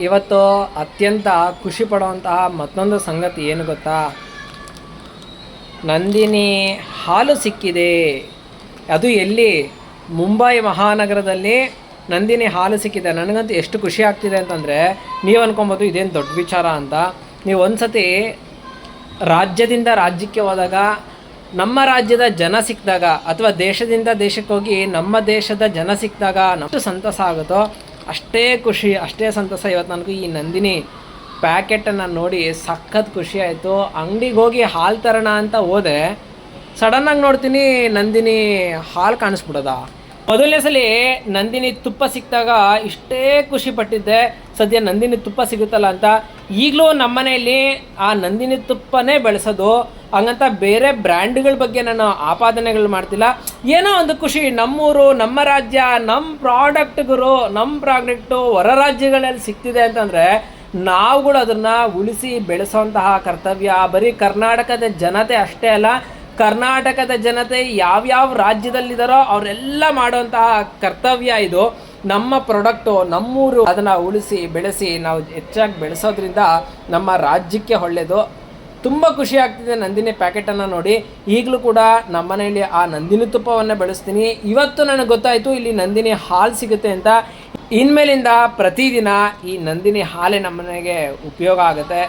ಇವತ್ತು ಅತ್ಯಂತ ಖುಷಿ ಪಡುವಂತಹ ಮತ್ತೊಂದು ಸಂಗತಿ ಏನು ಗೊತ್ತಾ? ನಂದಿನಿ ಹಾಲು ಸಿಕ್ಕಿದೆ. ಅದು ಎಲ್ಲಿ? ಮುಂಬೈ ಮಹಾನಗರದಲ್ಲಿ ನಂದಿನಿ ಹಾಲು ಸಿಕ್ಕಿದೆ. ನನಗಂತೂ ಎಷ್ಟು ಖುಷಿ ಆಗ್ತಿದೆ ಅಂತಂದರೆ, ನೀವು ಅನ್ಕೊಬೋದು ಇದೇನು ದೊಡ್ಡ ವಿಚಾರ ಅಂತ. ನೀವು ಒಂದ್ಸತಿ ರಾಜ್ಯದಿಂದ ರಾಜ್ಯಕ್ಕೆ ಹೋದಾಗ, ನಮ್ಮ ರಾಜ್ಯದ ಜನ ಸಿಕ್ಕಿದಾಗ ಅಥವಾ ದೇಶದಿಂದ ದೇಶಕ್ಕೆ ಹೋಗಿ ನಮ್ಮ ದೇಶದ ಜನ ಸಿಕ್ಕಿದಾಗ ನಮ್ಮಷ್ಟು ಸಂತಸ ಆಗುತ್ತೋ? ಅಷ್ಟೇ ಖುಷಿ, ಅಷ್ಟೇ ಸಂತಸ ಇವತ್ತು ನನಗೂ ಈ ನಂದಿನಿ ಪ್ಯಾಕೆಟನ್ನು ನೋಡಿ ಸಖತ್ ಖುಷಿ ಆಯಿತು. ಅಂಗಡಿಗೆ ಹೋಗಿ ಹಾಲು ತರೋಣ ಅಂತ ಹೋದೆ. ಸಡನ್ನಾಗಿ ನೋಡ್ತೀನಿ ನಂದಿನಿ ಹಾಲು ಕಾಣಿಸ್ಬಿಡೋದ? ಮೊದಲನೇ ಸಲ ನಂದಿನಿ ತುಪ್ಪ ಸಿಕ್ಕಿದಾಗ ಇಷ್ಟೇ ಖುಷಿ ಪಟ್ಟಿದ್ದೆ. ಸದ್ಯ ನಂದಿನಿ ತುಪ್ಪ ಸಿಗುತ್ತಲ್ಲ ಅಂತ. ಈಗಲೂ ನಮ್ಮನೆಯಲ್ಲಿ ಆ ನಂದಿನಿ ತುಪ್ಪನೇ ಬೆಳೆಸೋದು. ಹಂಗಂತ ಬೇರೆ ಬ್ರ್ಯಾಂಡ್ಗಳ ಬಗ್ಗೆ ನಾನು ಆಪಾದನೆಗಳು ಮಾಡ್ತಿಲ್ಲ. ಏನೋ ಒಂದು ಖುಷಿ. ನಮ್ಮೂರು, ನಮ್ಮ ರಾಜ್ಯ, ನಮ್ಮ ಪ್ರಾಡಕ್ಟ್ಗಳು ನಮ್ಮ ಪ್ರಾಡಕ್ಟು ಹೊರ ರಾಜ್ಯಗಳಲ್ಲಿ ಸಿಗ್ತಿದೆ ಅಂತಂದರೆ ನಾವುಗಳು ಅದನ್ನು ಉಳಿಸಿ ಬೆಳೆಸೋಂತಹ ಕರ್ತವ್ಯ. ಬರೀ ಕರ್ನಾಟಕದ ಜನತೆ ಅಷ್ಟೇ ಅಲ್ಲ ಕರ್ನಾಟಕದ ಜನತೆ ಯಾವ್ಯಾವ ರಾಜ್ಯದಲ್ಲಿದ್ದಾರೋ ಅವರೆಲ್ಲ ಮಾಡುವಂತಹ ಕರ್ತವ್ಯ ಇದು. ನಮ್ಮ ಪ್ರೊಡಕ್ಟು ನಮ್ಮೂರು ಅದನ್ನು ಉಳಿಸಿ, ಬೆಳೆಸಿ, ನಾವು ಹೆಚ್ಚಾಗಿ ಬೆಳೆಸೋದ್ರಿಂದ ನಮ್ಮ ರಾಜ್ಯಕ್ಕೆ ಒಳ್ಳೆಯದು ತುಂಬ ಖುಷಿ ಆಗ್ತಿದೆ ನಂದಿನಿ ಪ್ಯಾಕೆಟನ್ನು ನೋಡಿ. ಈಗಲೂ ಕೂಡ ನಮ್ಮ ಮನೆಯಲ್ಲಿ ಆ ನಂದಿನಿ ತುಪ್ಪವನ್ನು ಬೆಳೆಸ್ತೀನಿ. ಇವತ್ತು ನನಗೆ ಗೊತ್ತಾಯಿತು ಇಲ್ಲಿ ನಂದಿನಿ ಹಾಲು ಸಿಗುತ್ತೆ ಅಂತ. ಇನ್ಮೇಲಿಂದ ಪ್ರತಿದಿನ ಈ ನಂದಿನಿ ಹಾಲೇ ನಮ್ಮನೆಗೆ ಉಪಯೋಗ ಆಗುತ್ತೆ.